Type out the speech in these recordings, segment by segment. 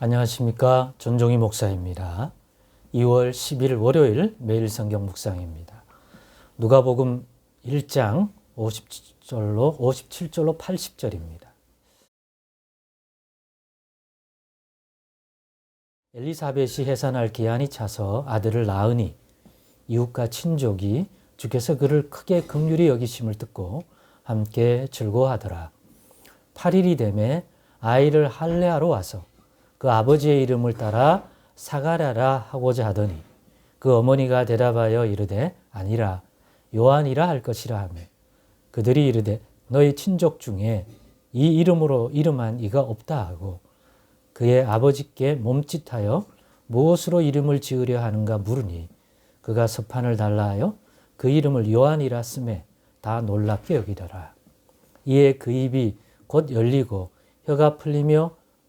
안녕하십니까. 전종희 목사입니다. 2월 10일 월요일 매일 성경 묵상입니다. 누가복음 1장 50절로 57절로 80절입니다. 엘리사벳이 해산할 기한이 차서 아들을 낳으니 이웃과 친족이 주께서 그를 크게 긍휼히 여기심을 듣고 함께 즐거워하더라. 8일이 되매 아이를 할례하러 와서 그 아버지의 이름을 따라 사가랴라 하고자 하더니 그 어머니가 대답하여 이르되 아니라 요한이라 할 것이라 하며 그들이 이르되 너희 친족 중에 이 이름으로 이름한 이가 없다 하고 그의 아버지께 몸짓하여 무엇으로 이름을 지으려 하는가 물으니 그가 서판을 달라 하여 그 이름을 요한이라 쓰매 다 놀랍게 여기더라. 이에 그 입이 곧 열리고 혀가 풀리며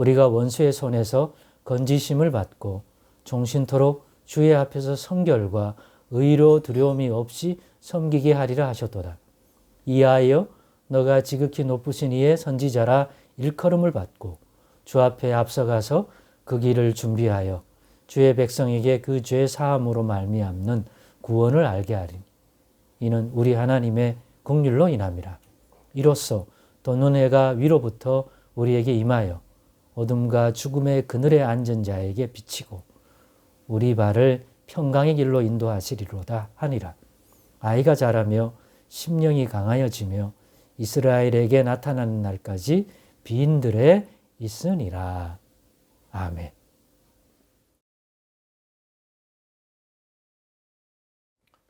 우리가 원수의 손에서 건지심을 받고 종신토록 주의 앞에서 성결과 의로 두려움이 없이 섬기게 하리라 하셨도다. 이하여 너가 지극히 높으신 이의 선지자라 일컬음을 받고 주 앞에 앞서가서 그 길을 준비하여 주의 백성에게 그 죄 사함으로 말미암는 구원을 알게 하리니 이는 우리 하나님의 국률로 인함이라. 이로써 도는 해가 위로부터 우리에게 임하여 어둠과 죽음의 그늘에 앉은 자에게 비치고 우리 발을 평강의 길로 인도하시리로다 하니라. 아이가 자라며 심령이 강하여지며 이스라엘에게 나타나는 날까지 비인들에 있으니라. 아멘.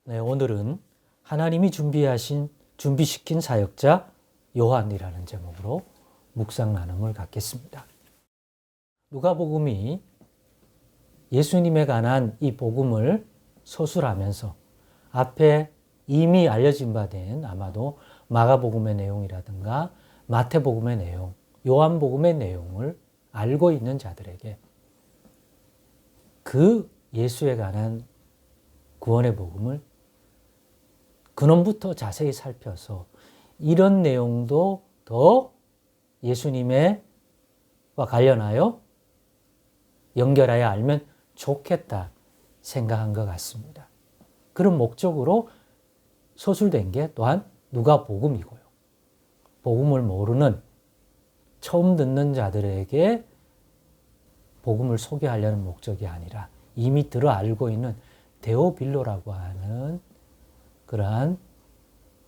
네, 오늘은 하나님이 준비하신 준비시킨 사역자 요한이라는 제목으로 묵상 나눔을 갖겠습니다. 누가복음이 예수님에 관한 이 복음을 서술하면서 앞에 이미 알려진 바 된 아마도 마가복음의 내용이라든가 마태복음의 내용, 요한복음의 내용을 알고 있는 자들에게 그 예수에 관한 구원의 복음을 근원부터 자세히 살펴서 이런 내용도 더 예수님의 와 관련하여 연결하여 알면 좋겠다 생각한 것 같습니다. 그런 목적으로 서술된 게 또한 누가 복음이고요. 복음을 모르는 처음 듣는 자들에게 복음을 소개하려는 목적이 아니라 이미 들어 알고 있는 데오빌로라고 하는 그러한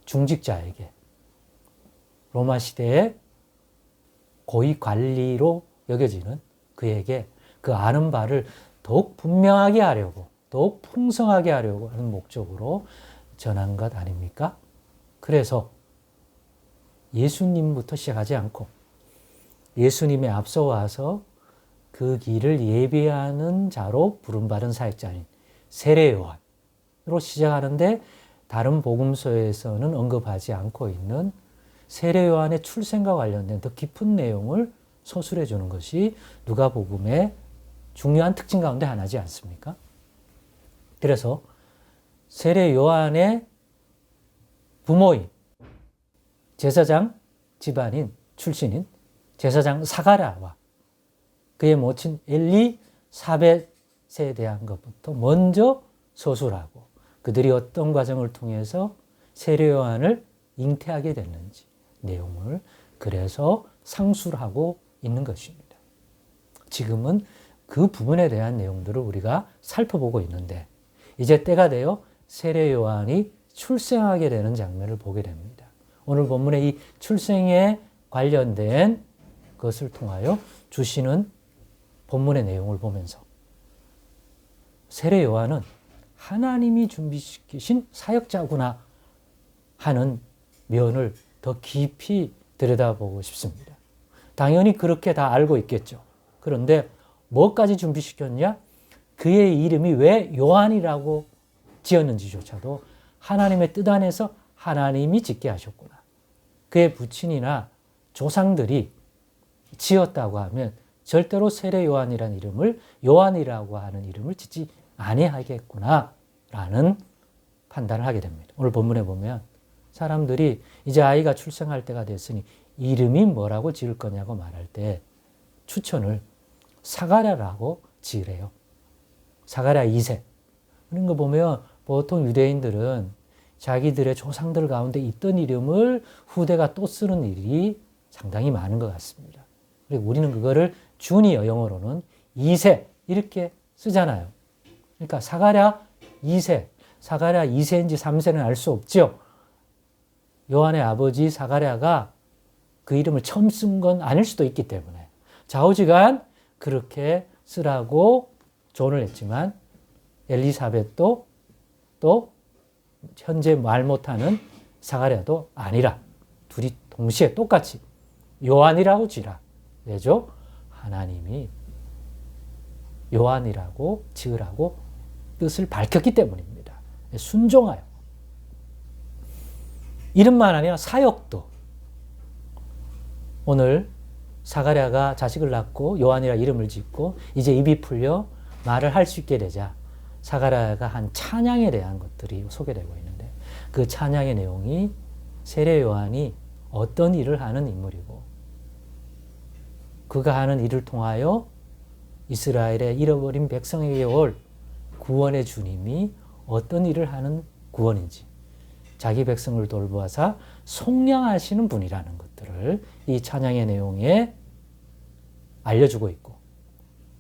중직자에게 로마 시대의 고위 관리로 여겨지는 그에게 그 아는 바를 더욱 분명하게 하려고, 더욱 풍성하게 하려고 하는 목적으로 전한 것 아닙니까? 그래서 예수님부터 시작하지 않고 예수님에 앞서 와서 그 길을 예비하는 자로 부름받은 사역자인 세례 요한으로 시작하는데 다른 복음서에서는 언급하지 않고 있는 세례 요한의 출생과 관련된 더 깊은 내용을 서술해 주는 것이 누가복음의 중요한 특징 가운데 하나지 않습니까? 그래서 세례 요한의 부모인 제사장 집안인 출신인 제사장 사가랴와 그의 모친 엘리사벳에 대한 것부터 먼저 서술하고 그들이 어떤 과정을 통해서 세례 요한을 잉태하게 됐는지 내용을 그래서 상술하고 있는 것입니다. 지금은 그 부분에 대한 내용들을 우리가 살펴보고 있는데 이제 때가 되어 세례 요한이 출생하게 되는 장면을 보게 됩니다. 오늘 본문의 이 출생에 관련된 것을 통하여 주시는 본문의 내용을 보면서 세례 요한은 하나님이 준비시키신 사역자구나 하는 면을 더 깊이 들여다보고 싶습니다. 당연히 그렇게 다 알고 있겠죠. 그런데 뭐까지 준비시켰냐? 그의 이름이 왜 요한이라고 지었는지조차도 하나님의 뜻 안에서 하나님이 짓게 하셨구나. 그의 부친이나 조상들이 지었다고 하면 절대로 세례 요한이라는 이름을 요한이라고 하는 이름을 짓지 아니하겠구나라는 판단을 하게 됩니다. 오늘 본문에 보면 사람들이 이제 아이가 출생할 때가 됐으니 이름이 뭐라고 지을 거냐고 말할 때 추천을 사가랴라고 지으래요. 사가랴 2세. 그런 거 보면 보통 유대인들은 자기들의 조상들 가운데 있던 이름을 후대가 또 쓰는 일이 상당히 많은 것 같습니다. 그리고 우리는 그거를 주니어 영어로는 2세 이렇게 쓰잖아요. 그러니까 사가랴 2세, 사가랴 2세인지 3세는 알 수 없죠. 요한의 아버지 사가랴가 그 이름을 처음 쓴 건 아닐 수도 있기 때문에 좌우지간 그렇게 쓰라고 조언을 했지만 엘리사벳도 또 현재 말 못하는 사가랴도 아니라 둘이 동시에 똑같이 요한이라고 지라. 왜죠? 하나님이 요한이라고 지으라고 뜻을 밝혔기 때문입니다. 순종하여. 이름만 아니라 사역도 오늘 사가랴가 자식을 낳고 요한이라 이름을 짓고 이제 입이 풀려 말을 할 수 있게 되자 사가랴가 한 찬양에 대한 것들이 소개되고 있는데 그 찬양의 내용이 세례 요한이 어떤 일을 하는 인물이고 그가 하는 일을 통하여 이스라엘의 잃어버린 백성에게 올 구원의 주님이 어떤 일을 하는 구원인지 자기 백성을 돌보아서 속량하시는 분이라는 것들을 이 찬양의 내용에 알려주고 있고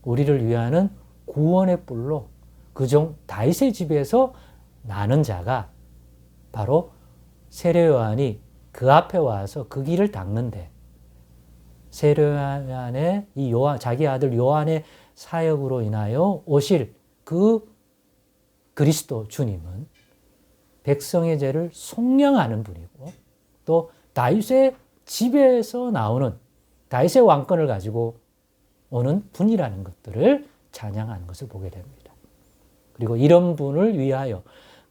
우리를 위하는 구원의 뿔로 그 종 다윗의 집에서 나는 자가 바로 세례 요한이 그 앞에 와서 그 길을 닦는데 세례 요한의 이 요한 자기 아들 요한의 사역으로 인하여 오실 그 그리스도 주님은 백성의 죄를 속량하는 분이고 또 다윗의 집에서 나오는 다윗의 왕권을 가지고 오는 분이라는 것들을 찬양하는 것을 보게 됩니다. 그리고 이런 분을 위하여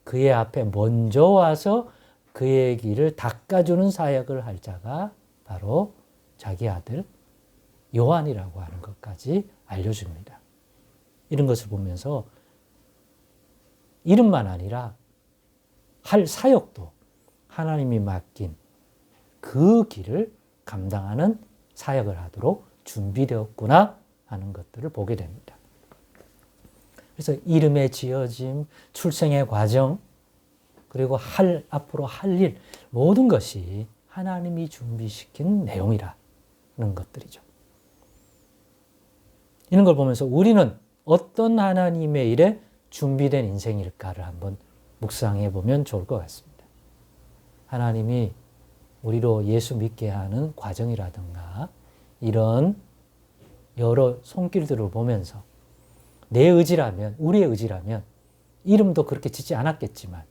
그의 앞에 먼저 와서 그의 길을 닦아주는 사역을 할 자가 바로 자기 아들 요한이라고 하는 것까지 알려줍니다. 이런 것을 보면서 이름만 아니라 할 사역도 하나님이 맡긴 그 길을 감당하는 사역을 하도록 준비되었구나 하는 것들을 보게 됩니다. 그래서 이름의 지어짐, 출생의 과정, 그리고 할, 앞으로 할 일, 모든 것이 하나님이 준비시킨 내용이라는 것들이죠. 이런 걸 보면서 우리는 어떤 하나님의 일에 준비된 인생일까를 한번 묵상해 보면 좋을 것 같습니다. 하나님이 우리로 예수 믿게 하는 과정이라든가 이런 여러 손길들을 보면서 내 의지라면, 우리의 의지라면 이름도 그렇게 짓지 않았겠지만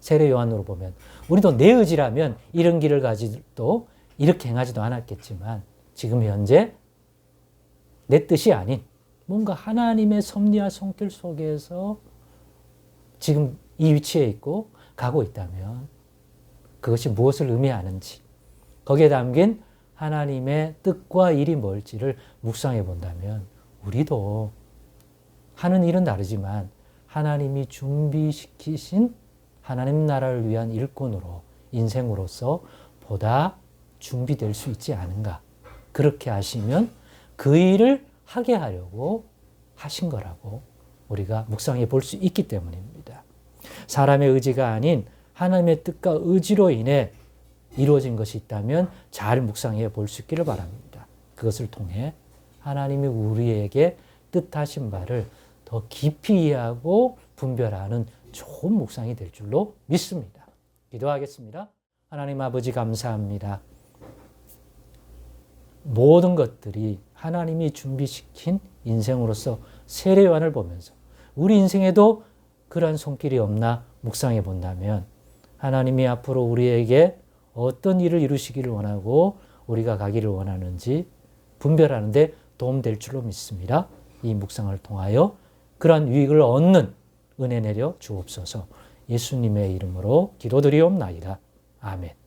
세례 요한으로 보면 우리도 내 의지라면 이런 길을 가지도 이렇게 행하지도 않았겠지만 지금 현재 내 뜻이 아닌 뭔가 하나님의 섭리와 손길 속에서 지금 이 위치에 있고 가고 있다면 그것이 무엇을 의미하는지 거기에 담긴 하나님의 뜻과 일이 뭘지를 묵상해 본다면 우리도 하는 일은 다르지만 하나님이 준비시키신 하나님 나라를 위한 일꾼으로 인생으로서 보다 준비될 수 있지 않은가. 그렇게 하시면 그 일을 하게 하려고 하신 거라고 우리가 묵상해 볼 수 있기 때문입니다. 사람의 의지가 아닌 하나님의 뜻과 의지로 인해 이루어진 것이 있다면 잘 묵상해 볼 수 있기를 바랍니다. 그것을 통해 하나님이 우리에게 뜻하신 바를 더 깊이 이해하고 분별하는 좋은 묵상이 될 줄로 믿습니다. 기도하겠습니다. 하나님 아버지 감사합니다. 모든 것들이 하나님이 준비시킨 인생으로서 세례관을 보면서 우리 인생에도 그러한 손길이 없나 묵상해 본다면 하나님이 앞으로 우리에게 어떤 일을 이루시기를 원하고 우리가 가기를 원하는지 분별하는데 도움될 줄로 믿습니다. 이 묵상을 통하여 그러한 유익을 얻는 은혜 내려 주옵소서 예수님의 이름으로 기도드리옵나이다. 아멘.